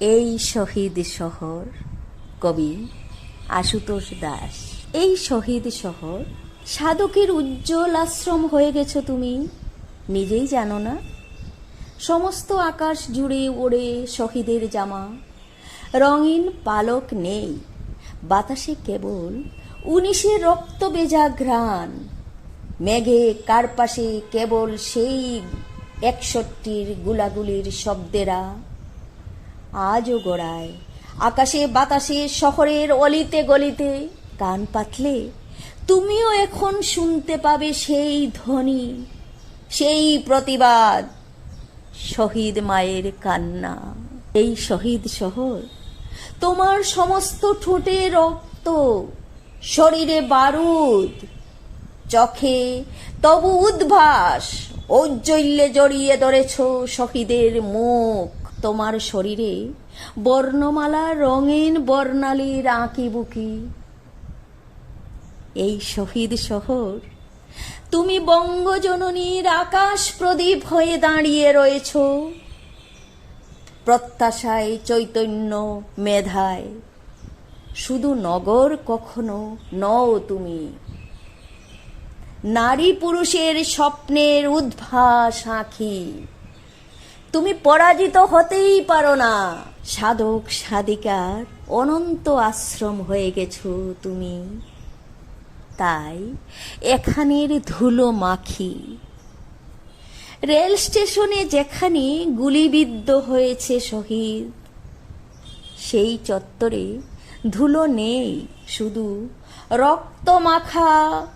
এই শহীদ শহর কবি আশুতোষ দাস। এই শহীদ শহর সাধকের উজ্জ্বল আশ্রম হয়ে গেছো তুমি, নিজেই জানো না? সমস্ত আকাশ জুড়ে ওড়ে শহীদের জামা। রঙিন পালক নেই, বাতাসে কেবল উনিশে রক্ত বেজা ঘ্রাণ। মেঘে কারপাশে কেবল সেই একষট্টির গুলাগুলির শব্দেরা। আজও গোড়ায়। আকাশে, বাতাসে, শহরের অলিতে গলিতে কান পাতলে তুমিও এখন শুনতে পাবে সেই ধ্বনি, সেই প্রতিবাদ। শহীদ মায়ের কান্না। এই শহীদ শহর তোমার সমস্ত ঠোঁটে রক্ত, শরীরে বারুদ, চোখে তবু উদ্ভাস, ঔজ্জ্বল্যে জড়িয়ে ধরেছ শহীদের মুখ। তোমার শরীরে বর্ণমালা রঙিন বর্ণালীর আঁকি বুকি। এই শহীদ শহর, তুমি বঙ্গজননীর আকাশ প্রদীপ হয়ে দাঁড়িয়ে রয়েছ। প্রত্যাশায় চৈতন্য মেধায়, শুধু নগর কখনো নও তুমি। নারী পুরুষের স্বপ্নের উদ্ভাস আঁখি। তুমি পরাজিত হতেই পারো না। সাধক, সাধিকার, অনন্ত আশ্রম হয়ে গেছো তুমি। তাই এখানের ধুলো মাখি। রেল স্টেশনে যেখানে গুলিবিদ্ধ হয়েছে শহীদ, সেই চত্বরে ধুলো নেই, শুধু রক্ত মাখা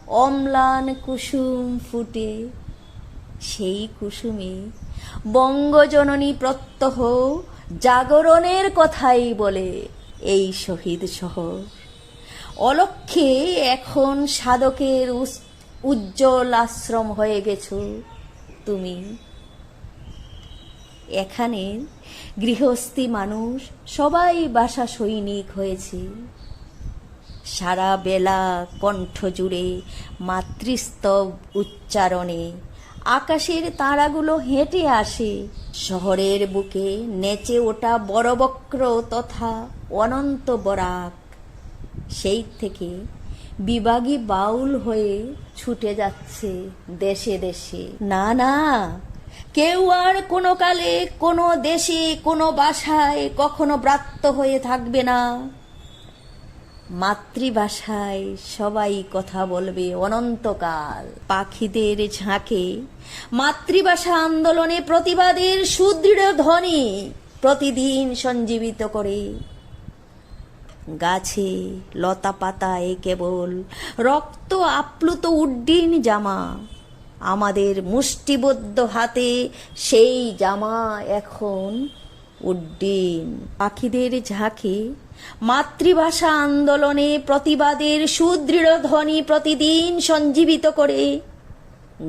অম্লান কুসুম ফুটে। সেই কুসুমে। বঙ্গজননী প্রত্যহ জাগরণের কথাই বলে এই শহীদ শহর। অলক্ষে এখন সাধকের উজ্জ্বল আশ্রম হয়ে গেছ তুমি। এখানে গৃহস্থী মানুষ, সবাই বাসা সৈনিক হয়েছে। সারা বেলা কণ্ঠ জুড়ে মাতৃস্তব উচ্চারণে আকাশের তারাগুলো হেঁটে আসে। শহরের বুকে নেচে ওঠা বড় বক্র তথা অনন্ত বরাক। সেই থেকে বিভাগী বাউল হয়ে ছুটে যাচ্ছে দেশে দেশে। না না, কেউ আর কোনো কালে কোনো দেশে, কোনো বাসায় কখনো ব্রাত্য হয়ে থাকবে না। মাতৃভাষায় সবাই কথা বলবে অনন্তকাল। পাখিদের ঝাঁকে মাতৃভাষা আন্দোলনে প্রতিবাদের সুদৃঢ় ধ্বনি প্রতিদিন সঞ্জীবিত করে। গাছে লতা পাতায় কেবল রক্ত আপ্লুত উড্ডিন জামা। আমাদের মুষ্টিবদ্ধ হাতে সেই জামা এখন উড্ডিন। পাখিদের ঝাঁকে, মাতৃভাষা আন্দোলনে প্রতিবাদের সুদৃঢ় ধ্বনি প্রতিদিন সঞ্জীবিত করে।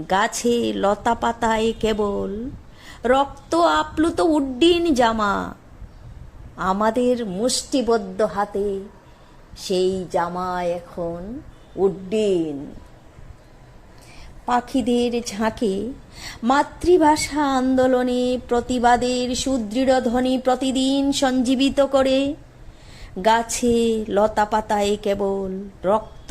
গাছে লতা পাতায় কেবল রক্ত আপ্লুত উড্ডিন জামা। আমাদের মুষ্টিবদ্ধ হাতে সেই জামা এখন উড্ডিন। পাখিদের ঝাঁকে মাতৃভাষা আন্দোলনে প্রতিবাদের সুদৃঢ় ধ্বনি প্রতিদিন সঞ্জীবিত করে। গাছে লতাপাতায় কেবল রক্ত